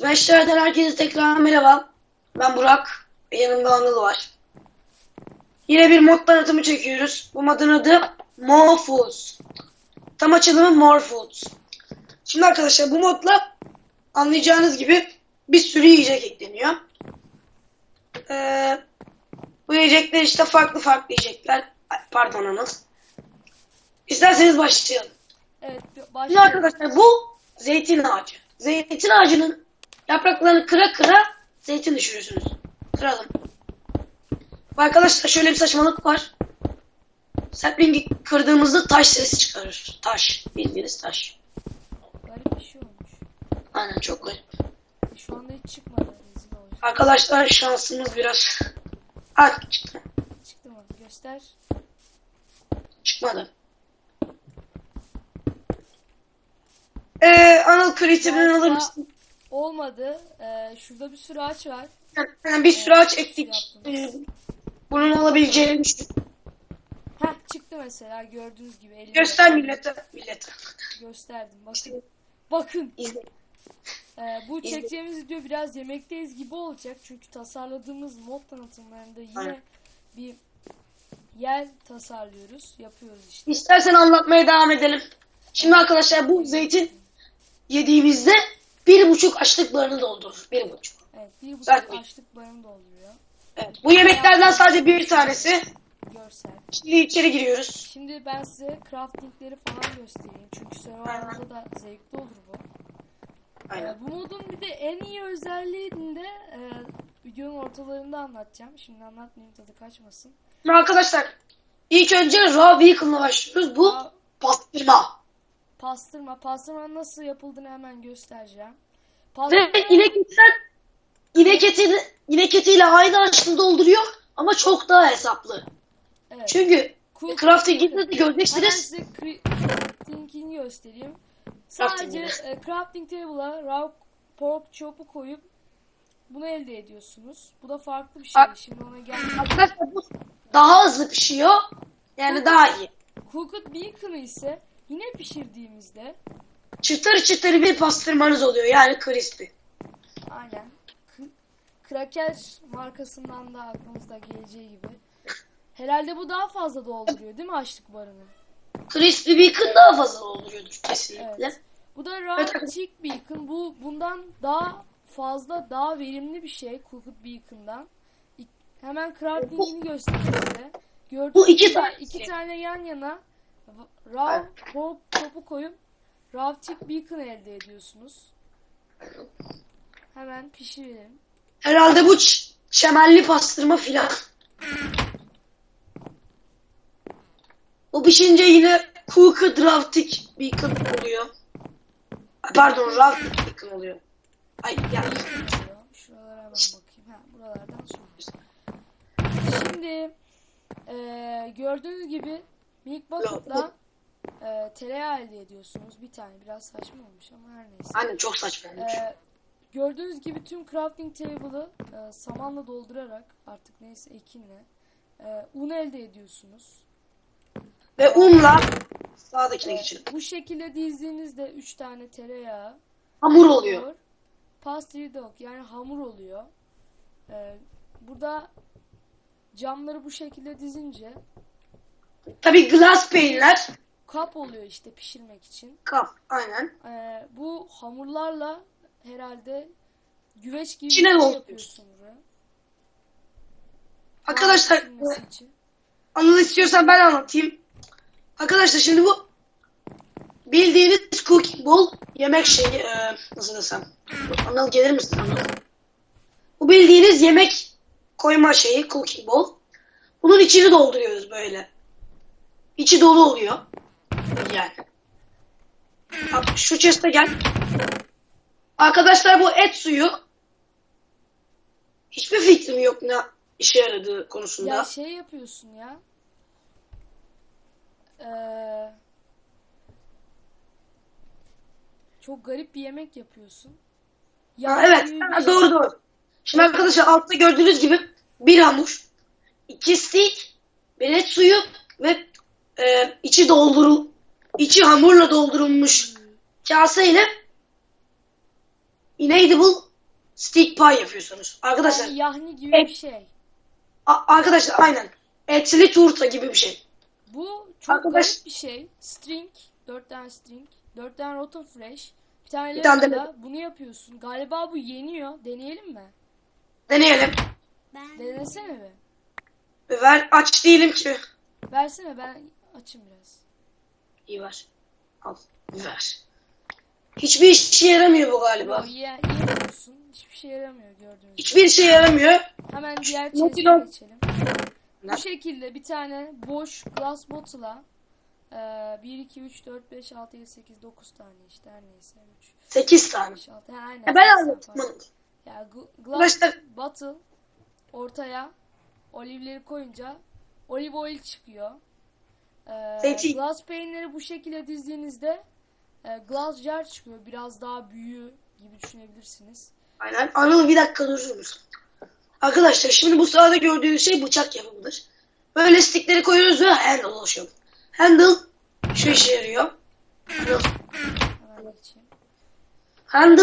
Smash'lerden herkese tekrar merhaba. Ben Burak yanımda Anıl var. Yine bir mod tanıtımı çekiyoruz. Bu modun adı More Foods. Tam açılımı More Foods. Şimdi arkadaşlar bu modla anlayacağınız gibi bir sürü yiyecek ekleniyor. Ee, bu yiyecekler işte farklı farklı yiyecekler. Ay, Pardon Anıl. İsterseniz başlayalım. Evet Şimdi başlayalım. arkadaşlar bu zeytin ağacı. Zeytin ağacının yapraklarını kıra kıra zeytin düşürüyorsunuz. Kıralım. Arkadaşlar şöyle bir saçmalık var. Sapling'i kırdığımızda taş sesi çıkarır. Taş. Bildiğiniz taş. Garip bir şey olmuş. Aynen çok garip. Şu anda hiç çıkmadı. Arkadaşlar şansımız biraz... Ha çıktı. Çıktı mı? Göster. Çıkmadı. Ee, Anıl kreatifini alır mısın? Olmadı. Ee, şurada bir sürü ağaç var. Yani bir sürü ağaç ektik. yaptım. Ee, bunun olabileceğini düşün. Heh çıktı mesela gördüğünüz gibi. elimde. Göster millete. Millete. Gösterdim. Bakın. Bakın. İzle. Ee, bu İzle. çekeceğimiz video biraz yemekteyiz gibi olacak. Çünkü tasarladığımız mod tanıtımlarında yine Aynen. bir yer tasarlıyoruz. Yapıyoruz işte. İstersen anlatmaya devam edelim. Şimdi arkadaşlar bu zeytin yediğimizde bir buçuk açlık barını doldurur. Bir buçuk. Evet. Bir buçuk Zaten- açlık barını dolduruyor. Evet. Bu yemeklerden sadece bir tanesi. Görsel. Şimdi içeri giriyoruz. Şimdi ben size craftingleri falan göstereyim. Çünkü survival'da da zevkli olur bu. Aynen. Ee, bu modun bir de en iyi özelliğini de e, videonun ortalarında anlatacağım. Şimdi anlatmayayım tadı kaçmasın. Arkadaşlar ilk önce raw vehicle'la başlıyoruz. Bu Aa, pastırma. pastırma. Nasıl yapıldığını hemen göstereceğim. Ve Pastırma, inek etsen inek etiyle, inek etiyle aynı açlığı dolduruyor ama çok daha hesaplı. evet. Çünkü Cool crafting'de de göreceksiniz. size cre- crafting'ini göstereyim. Sadece Crafting'ini. e, crafting table'a raw pork chop'u koyup bunu elde ediyorsunuz. Bu da farklı bir şey. Şimdi ona. Arkadaşlar bu daha hızlı pişiyor. Yani daha iyi. Cooked bacon'ı ise yine pişirdiğimizde Çıtır çıtır bir pastırmanız oluyor. Yani crispy. aynen k- Kraker markasından da aklınızda geleceği gibi. Herhalde bu daha fazla dolduruyor değil mi açlık barını? Crispy bacon daha fazla dolduruyordur kesinlikle. Evet. Bu da chick bacon. Bu bundan daha fazla daha verimli bir şey cooked bacon'dan. İ- Hemen crafting'ini göstereyim size. Gördüğünüz Bu iki tane. iki tane yan yana raw pork chopu koyup raw chick bacon elde ediyorsunuz. Hemen pişirelim. Herhalde bu çemelli pastırma filan. Bu pişince yine cooked drafting bacon oluyor. Pardon raw bacon oluyor. Ay yani Şuralara hemen bakayım. Ha, buralardan sonra. Şimdi eee, gördüğünüz gibi Milk Bucket'la eee tereyağı elde ediyorsunuz. Bir tane biraz saçma olmuş ama her neyse. aynen çok saçma olmuş. Eee, gördüğünüz gibi tüm crafting table'ı eee, samanla doldurarak artık neyse ekinle eee, un elde ediyorsunuz. Ve unla sağdakine Eee, geçelim. bu şekilde dizdiğinizde 3 tane tereyağı Hamur oluyor. oluyor. Pastry dog yani hamur oluyor. Ee, burada camları bu şekilde dizince Tabi glass peynirler. kap oluyor işte pişirmek için. Kap aynen. Ee, bu hamurlarla herhalde güveç gibi İçine bir şey yapıyorsun buraya. Arkadaşlar. Anıl istiyorsan ben anlatayım. Arkadaşlar şimdi bu bildiğiniz cooking bowl yemek şeyi e, nasıl desem. Anıl gelir misin Anıl? Bu bildiğiniz yemek koyma şeyi cooking bowl. Bunun içini dolduruyoruz böyle. İçi dolu oluyor. Yani. Bak şu chest'e gel. Arkadaşlar bu et suyu. Hiçbir fikrim yok ne işe yaradığı konusunda. Ya şey yapıyorsun ya. Ee, çok garip bir yemek yapıyorsun. Ha, Yağ evet, ha, doğru doğru. Şimdi arkadaşlar altta gördüğünüz gibi bir hamur, iki steak, bir et suyu ve e, içi doldurul, içi hamurla doldurulmuş kase ile Inedible stick pie yapıyorsunuz. Arkadaşlar Yani yahni gibi Evet. bir şey. arkadaşlar aynen etli turta gibi bir şey. Bu çok Arkadaş- garip bir şey. String, 4 tane string, 4 tane rotten fresh, bir tane Bir tane de- bunu yapıyorsun. Galiba bu yeniyor. Deneyelim mi? Deneyelim. Denesene mi? Ver aç değilim ki. Versene ben açayım biraz. İyi ver. Al. Ver. Hiçbir işe yaramıyor bu galiba. Ye, yemiyorsun. Hiçbir şey yaramıyor gördüğünüz gibi. Hiçbir işe yaramıyor. Hemen diğer lan? geçelim. Ne? Bu şekilde bir tane boş glass bottle'a eee 1, 2, 3, 4, 5, 6, 7, 8, 9 tane işte her neyse. 3, 8 tane. 5, 6. Ha, aynen. Ya ben anlattım. var. Ya gl- glass bottle ortaya olivleri koyunca olive oil çıkıyor. Ee, glass peyniri bu şekilde dizdiğinizde e, glass jar çıkıyor. Biraz daha büyüğü gibi düşünebilirsiniz. aynen. Anıl bir dakika durur musun? Arkadaşlar şimdi bu sırada gördüğünüz şey bıçak yapımıdır. Böyle stickleri koyuyoruz ve handle oluşuyor. Handle şu işe yarıyor. Handle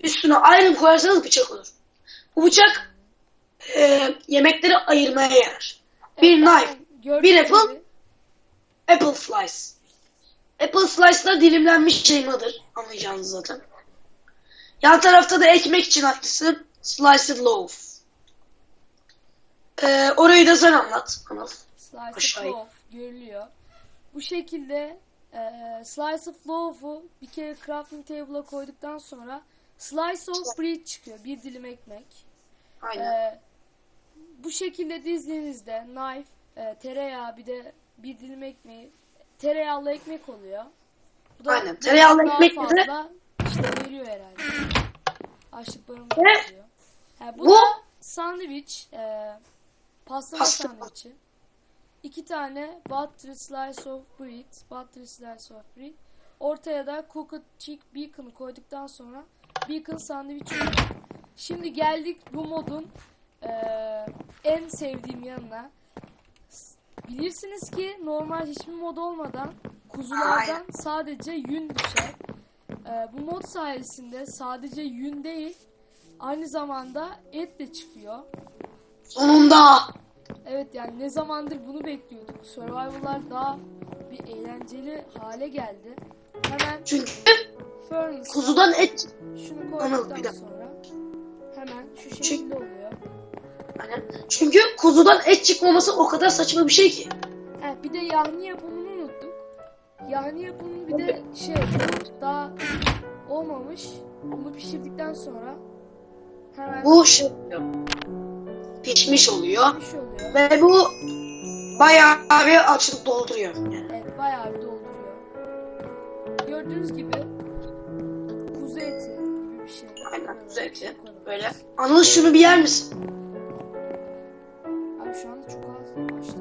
üstüne iron koyarsanız bıçak olur. Bu bıçak e, yemekleri ayırmaya yarar. Bir Evet, knife, bir apple, apple slice. Apple slice da dilimlenmiş elmadır. Anlayacağınız zaten. Yan tarafta da ekmek için aynısı. Sliced loaf. E, orayı da sen anlat. Anıl. Slice Aşağıya. loaf görülüyor. Bu şekilde e, slice of loaf'u bir kere crafting table'a koyduktan sonra slice of bread çıkıyor. Bir dilim ekmek. Aynen. E, bu şekilde dizdiğinizde knife, e, tereyağı bir de bir dilim ekmeği tereyağlı ekmek oluyor. Bu da Aynen. Tereyağlı ekmek de- fazla işte veriyor herhalde. Açlıklarını Ve veriyor. Ha, bu, bu- da sandviç, e, pastırma Pasta- sandviçi. İki tane butter slice of bread, butter slice of bread. Ortaya da cooked chick bacon'ı koyduktan sonra bacon sandviç oluyor. Şimdi geldik bu modun eee, en sevdiğim yanına. Bilirsiniz ki normal hiçbir mod olmadan kuzulardan sadece yün düşer. Eee, bu mod sayesinde sadece yün değil aynı zamanda et de çıkıyor. Sonunda. Evet yani ne zamandır bunu bekliyorduk. Survival'lar daha bir eğlenceli hale geldi. Hemen Çünkü furnace'a kuzudan et. şunu Anıl, bir koyduktan dakika. sonra hemen şu şekilde oluyor. Aynen. Çünkü kuzudan et çıkmaması o kadar saçma bir şey ki. Ha, bir de yahni yapımını unuttuk. Yahni yapımının bir de şey daha olmamış. Bunu pişirdikten sonra hemen Bu şey. Pişmiş oluyor. pişmiş oluyor. Ve bu bayağı bir açlık dolduruyor. Yani. Evet bayağı bir dolduruyor. Gördüğünüz gibi kuzu eti gibi bir şey. Aynen ki. koyalım. Böyle. Anıl şunu bir yer misin? Şu anda çok az.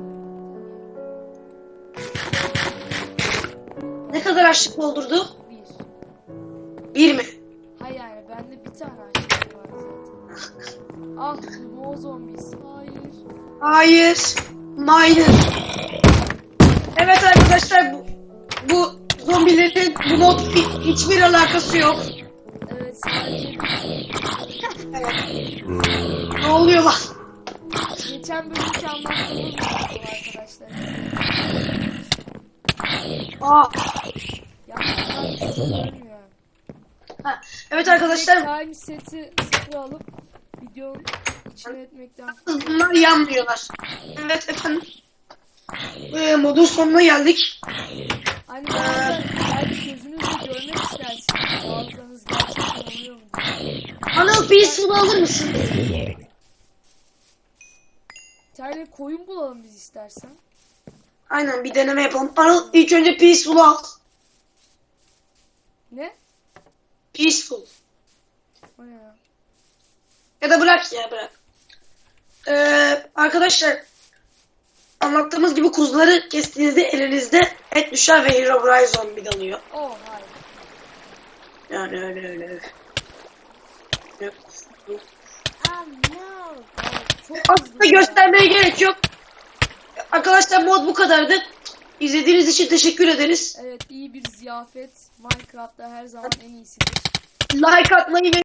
Ne kadar açlık doldurdu? Bir. Bir mi? Hayır yani bende bir tane açlık var zaten. ah bu zombies. Hayır. Hayır. Miner. Evet arkadaşlar bu, bu zombilerin bu mod hi- hiçbir alakası yok. Evet Evet. Ne oluyor lan? Geçen bölümki anlattığımız arkadaşlar. Aa. Yaptıklar görmüyor. Ha, Evet arkadaşlar Time seti sıfır alıp videonun içine etmekten bunlar yanmıyorlar. Evet efendim. Ee, modun sonuna geldik. Aynı zamanda belki gözünüzle görmek istersiniz. Bazılarınız gerçekten oluyor mu. Anıl bir sıvı alır mısın? Tane koyun bulalım biz istersen. Aynen bir deneme yapalım. Anıl ilk önce peaceful al. Ne? Peaceful. O ne ya? Ya da bırak ya bırak. Ee, arkadaşlar anlattığımız gibi kuzuları kestiğinizde elinizde et düşer ve Herobrine zombi dalıyor. Oh hayır. Yani öyle öyle. öyle. Yok. Ah no. Aslında göstermeye gerek yok. Arkadaşlar mod bu kadardı. İzlediğiniz için teşekkür ederiz. Evet iyi bir ziyafet. Minecraft'ta her zaman en iyisidir. Like atmayı ve